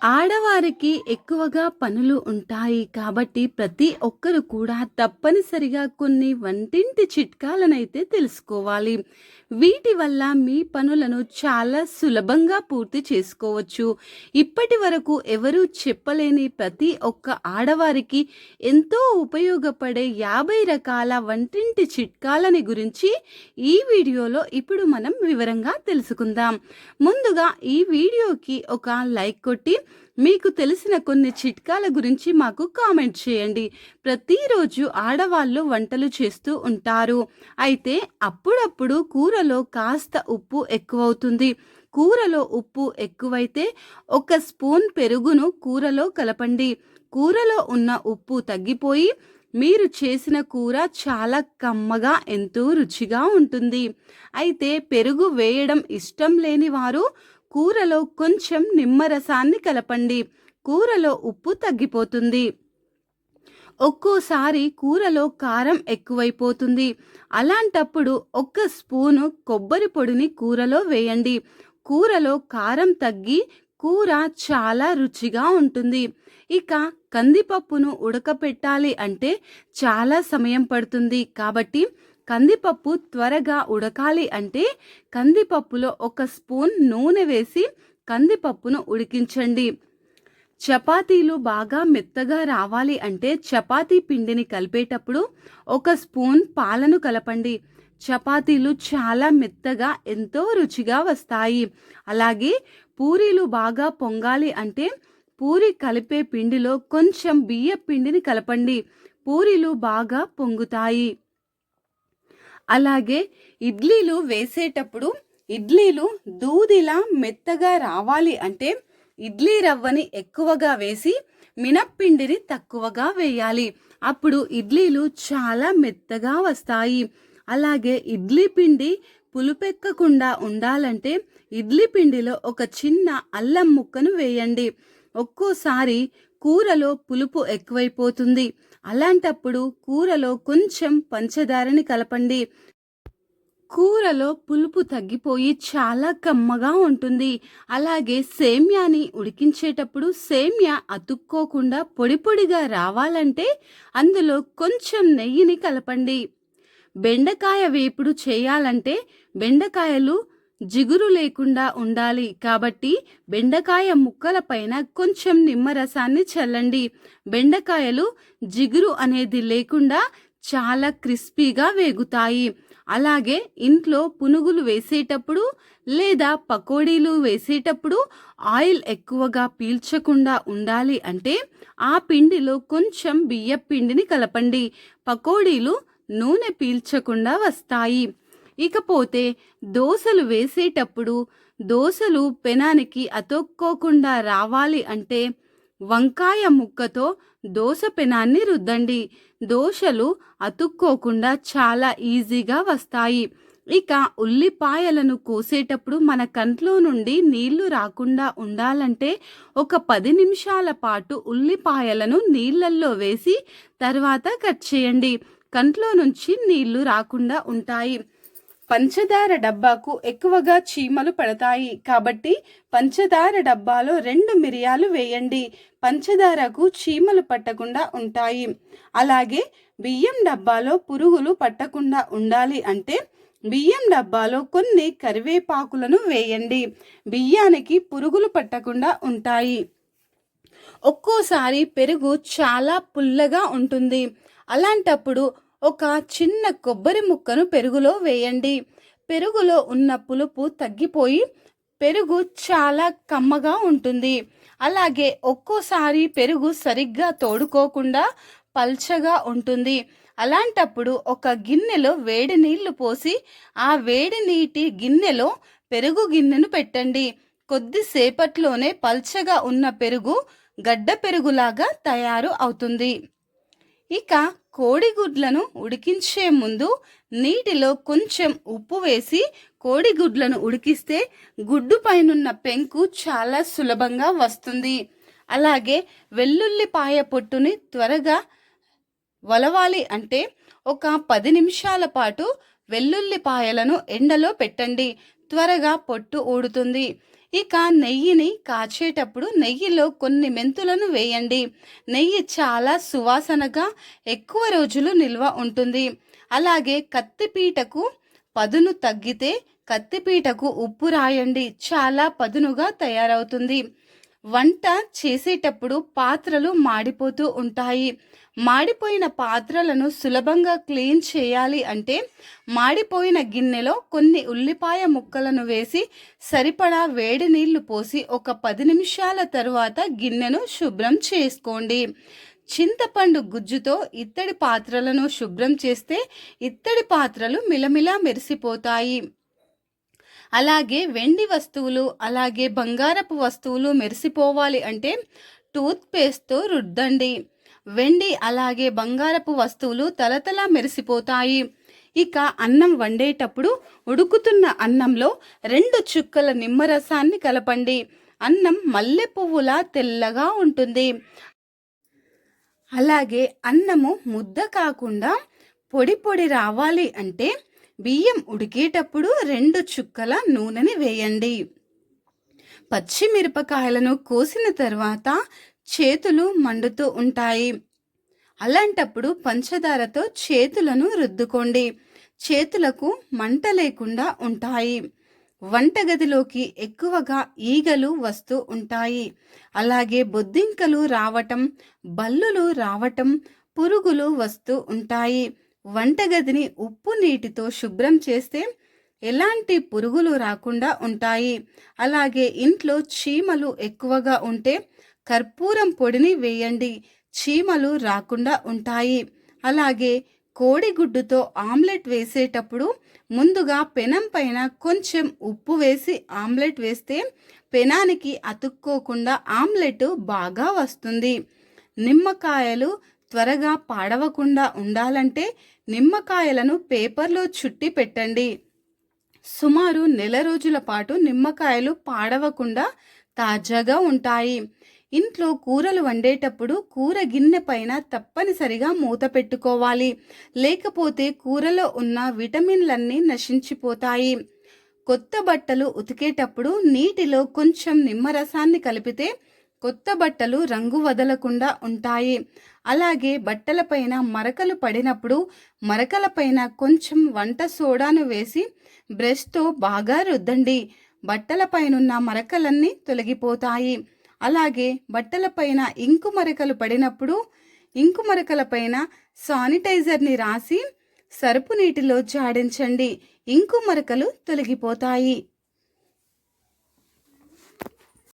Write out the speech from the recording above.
ఆడవారికి ఎక్కువగా పనులు ఉంటాయి కాబట్టి ప్రతి ఒక్కరు కూడా తప్పనిసరిగా కొన్ని వంటింటి చిట్కాలనైతే తెలుసుకోవాలి. వీటి వల్ల మీ పనులను చాలా సులభంగా పూర్తి చేసుకోవచ్చు. ఇప్పటి వరకు ఎవరూ చెప్పలేని ప్రతి ఒక్క ఆడవారికి ఎంతో ఉపయోగపడే యాభై రకాల వంటింటి చిట్కాలని గురించి ఈ వీడియోలో ఇప్పుడు మనం వివరంగా తెలుసుకుందాం. ముందుగా ఈ వీడియోకి ఒక లైక్ కొట్టి మీకు తెలిసిన కొన్ని చిట్కాల గురించి మాకు కామెంట్ చేయండి. ప్రతిరోజు ఆడవాళ్ళు వంటలు చేస్తూ ఉంటారు. అయితే అప్పుడప్పుడు కూరలో కాస్త ఉప్పు ఎక్కువవుతుంది. కూరలో ఉప్పు ఎక్కువైతే ఒక స్పూన్ పెరుగును కూరలో కలపండి. కూరలో ఉన్న ఉప్పు తగ్గిపోయి మీరు చేసిన కూర చాలా కమ్మగా ఎంతో రుచిగా ఉంటుంది. అయితే పెరుగు వేయడం ఇష్టం లేని వారు కూరలో కొంచెం నిమ్మరసాన్ని కలపండి. కూరలో ఉప్పు తగ్గిపోతుంది. ఒక్కోసారి కూరలో కారం ఎక్కువైపోతుంది. అలాంటప్పుడు ఒక్క స్పూను కొబ్బరి పొడిని కూరలో వేయండి. కూరలో కారం తగ్గి కూర చాలా రుచిగా ఉంటుంది. ఇక కందిపప్పును ఉడకపెట్టాలి అంటే చాలా సమయం పడుతుంది. కాబట్టి కందిపప్పు త్వరగా ఉడకాలి అంటే కందిపప్పులో ఒక స్పూన్ నూనె వేసి కందిపప్పును ఉడికించండి. చపాతీలు బాగా మెత్తగా రావాలి అంటే చపాతీ పిండిని కలిపేటప్పుడు ఒక స్పూన్ పాలను కలపండి. చపాతీలు చాలా మెత్తగా ఎంతో రుచిగా వస్తాయి. అలాగే పూరీలు బాగా పొంగాలి అంటే పూరి కలిపే పిండిలో కొంచెం బియ్య పిండిని కలపండి. పూరీలు బాగా పొంగుతాయి. అలాగే ఇడ్లీలు వేసేటప్పుడు ఇడ్లీలు దూదిలా మెత్తగా రావాలి అంటే ఇడ్లీ రవ్వని ఎక్కువగా వేసి మినప్పిండిని తక్కువగా వేయాలి. అప్పుడు ఇడ్లీలు చాలా మెత్తగా వస్తాయి. అలాగే ఇడ్లీ పిండి పులుపెక్కకుండా ఉండాలంటే ఇడ్లీ పిండిలో ఒక చిన్న అల్లం ముక్కను వేయండి. ఒక్కోసారి కూరలో పులుపు ఎక్కువైపోతుంది. అలాంటప్పుడు కూరలో కొంచెం పంచదారని కలపండి. కూరలో పులుపు తగ్గిపోయి చాలా కమ్మగా ఉంటుంది. అలాగే సేమ్యాని ఉడికించేటప్పుడు సేమ్యా అతుక్కోకుండా పొడి పొడిగా రావాలంటే అందులో కొంచెం నెయ్యిని కలపండి. బెండకాయ వేపుడు చేయాలంటే బెండకాయలు జిగురు లేకుండా ఉండాలి కాబట్టి బెండకాయ ముక్కల పైన కొంచెం నిమ్మరసాన్ని చల్లండి. బెండకాయలు జిగురు అనేది లేకుండా చాలా క్రిస్పీగా వేగుతాయి. అలాగే ఇంట్లో పునుగులు వేసేటప్పుడు లేదా పకోడీలు వేసేటప్పుడు ఆయిల్ ఎక్కువగా పీల్చకుండా ఉండాలి అంటే ఆ పిండిలో కొంచెం బియ్య పిండిని కలపండి. పకోడీలు నూనె పీల్చకుండా వస్తాయి. ఇకపోతే దోశలు వేసేటప్పుడు దోశలు పెనానికి అతొక్కోకుండా రావాలి అంటే వంకాయ ముక్కతో దోశ పెనాన్ని రుద్దండి. దోశలు అతుక్కోకుండా చాలా ఈజీగా వస్తాయి. ఇక ఉల్లిపాయలను కోసేటప్పుడు మన కంట్లో నుండి నీళ్ళు రాకుండా ఉండాలంటే ఒక పది నిమిషాల పాటు ఉల్లిపాయలను నీళ్ళల్లో వేసి తర్వాత కట్ చేయండి. కంట్లో నుంచి నీళ్ళు రాకుండా ఉంటాయి. పంచదార డబ్బాకు ఎక్కువగా చీమలు పడతాయి. కాబట్టి పంచదార డబ్బాలో రెండు మిరియాలు వేయండి. పంచదారకు చీమలు పట్టకుండా ఉంటాయి. అలాగే బియ్యం డబ్బాలో పురుగులు పట్టకుండా ఉండాలి అంటే బియ్యం డబ్బాలో కొన్ని కరివేపాకులను వేయండి. బియ్యానికి పురుగులు పట్టకుండా ఉంటాయి. ఒక్కోసారి పెరుగు చాలా పుల్లగా ఉంటుంది. అలాంటప్పుడు ఒక చిన్న కొబ్బరి ముక్కను పెరుగులో వేయండి. పెరుగులో ఉన్న పులుపు తగ్గిపోయి పెరుగు చాలా కమ్మగా ఉంటుంది. అలాగే ఒక్కోసారి పెరుగు సరిగ్గా తోడుకోకుండా పల్చగా ఉంటుంది. అలాంటప్పుడు ఒక గిన్నెలో వేడి నీళ్ళు పోసి ఆ వేడి నీటి గిన్నెలో పెరుగు గిన్నెను పెట్టండి. కొద్దిసేపట్లోనే పల్చగా ఉన్న పెరుగు గడ్డ పెరుగులాగా తయారు అవుతుంది. ఇక కోడిగుడ్లను ఉడికించే ముందు నీటిలో కొంచెం ఉప్పు వేసి కోడిగుడ్లను ఉడికిస్తే గుడ్డు పైనున్న పెంకు చాలా సులభంగా వస్తుంది. అలాగే వెల్లుల్లిపాయ పొట్టుని త్వరగా వలవాలి అంటే ఒక పది నిమిషాల పాటు వెల్లుల్లిపాయలను ఎండలో పెట్టండి. త్వరగా పొట్టు ఊడుతుంది. ఇక నెయ్యిని కాచేటప్పుడు నెయ్యిలో కొన్ని మెంతులను వేయండి. నెయ్యి చాలా సువాసనగా ఎక్కువ రోజులు నిల్వ ఉంటుంది. అలాగే కత్తిపీటకు పదును తగ్గితే కత్తిపీటకు ఉప్పు రాయండి. చాలా పదునుగా తయారవుతుంది. వంట చేసేటప్పుడు పాత్రలు మాడిపోతూ ఉంటాయి. మాడిపోయిన పాత్రలను సులభంగా క్లీన్ చేయాలి అంటే మాడిపోయిన గిన్నెలో కొన్ని ఉల్లిపాయ ముక్కలను వేసి సరిపడా వేడి నీళ్ళు పోసి ఒక పది నిమిషాల తరువాత గిన్నెను శుభ్రం చేసుకోండి. చింతపండు గుజ్జుతో ఇత్తడి పాత్రలను శుభ్రం చేస్తే ఇత్తడి పాత్రలు మిలమిలా మెరిసిపోతాయి. అలాగే వెండి వస్తువులు అలాగే బంగారపు వస్తువులు మెరిసిపోవాలి అంటే టూత్ పేస్ట్తో రుద్దండి. వెండి అలాగే బంగారపు వస్తువులు తలతలా మెరిసిపోతాయి. ఇక అన్నం వండేటప్పుడు ఉడుకుతున్న అన్నంలో రెండు చుక్కల నిమ్మరసాన్ని కలపండి. అన్నం మల్లె పువ్వులా తెల్లగా ఉంటుంది. అలాగే అన్నము ముద్ద కాకుండా పొడి పొడి రావాలి అంటే బియ్యం ఉడికేటప్పుడు రెండు చుక్కల నూనెని వేయండి. పచ్చిమిరపకాయలను కోసిన తర్వాత చేతులు మండుతూ ఉంటాయి. అలాంటప్పుడు పంచదారతో చేతులను రుద్దుకోండి. చేతులకు మంట లేకుండా ఉంటాయి. వంటగదిలోకి ఎక్కువగా ఈగలు వస్తూ ఉంటాయి. అలాగే బొద్దింకలు రావటం బల్లులు రావటం పురుగులు వస్తూ ఉంటాయి. వంటగదిని ఉప్పు నీటితో శుభ్రం చేస్తే ఎలాంటి పురుగులు రాకుండా ఉంటాయి. అలాగే ఇంట్లో చీమలు ఎక్కువగా ఉంటే కర్పూరం పొడిని వేయండి. చీమలు రాకుండా ఉంటాయి. అలాగే కోడిగుడ్డుతో ఆమ్లెట్ వేసేటప్పుడు ముందుగా పెనం పైన కొంచెం ఉప్పు వేసి ఆమ్లెట్ వేస్తే పెనానికి అతుక్కోకుండా ఆమ్లెట్ బాగా వస్తుంది. నిమ్మకాయలు త్వరగా పాడవకుండా ఉండాలంటే నిమ్మకాయలను పేపర్లో చుట్టి పెట్టండి. సుమారు నెల రోజుల పాటు నిమ్మకాయలు పాడవకుండా తాజాగా ఉంటాయి. ఇంట్లో కూరలు వండేటప్పుడు కూర గిన్నె పైన తప్పనిసరిగా మూత పెట్టుకోవాలి. లేకపోతే కూరలో ఉన్న విటమిన్లన్నీ నశించిపోతాయి. కొత్త బట్టలు ఉతికేటప్పుడు నీటిలో కొంచెం నిమ్మరసాన్ని కలిపితే కొత్త బట్టలు రంగు వదలకుండా ఉంటాయి. అలాగే బట్టలపైన మరకలు పడినప్పుడు మరకలపైన కొంచెం వంట సోడాను వేసి బ్రష్తో బాగా రుద్దండి. బట్టలపైనున్న మరకలన్నీ తొలగిపోతాయి. అలాగే బట్టలపైన ఇంకు మరకలు పడినప్పుడు ఇంకు మరకలపైన శానిటైజర్ని రాసి సరుపు నీటిలో జాడించండి. ఇంకు మరకలు తొలగిపోతాయి.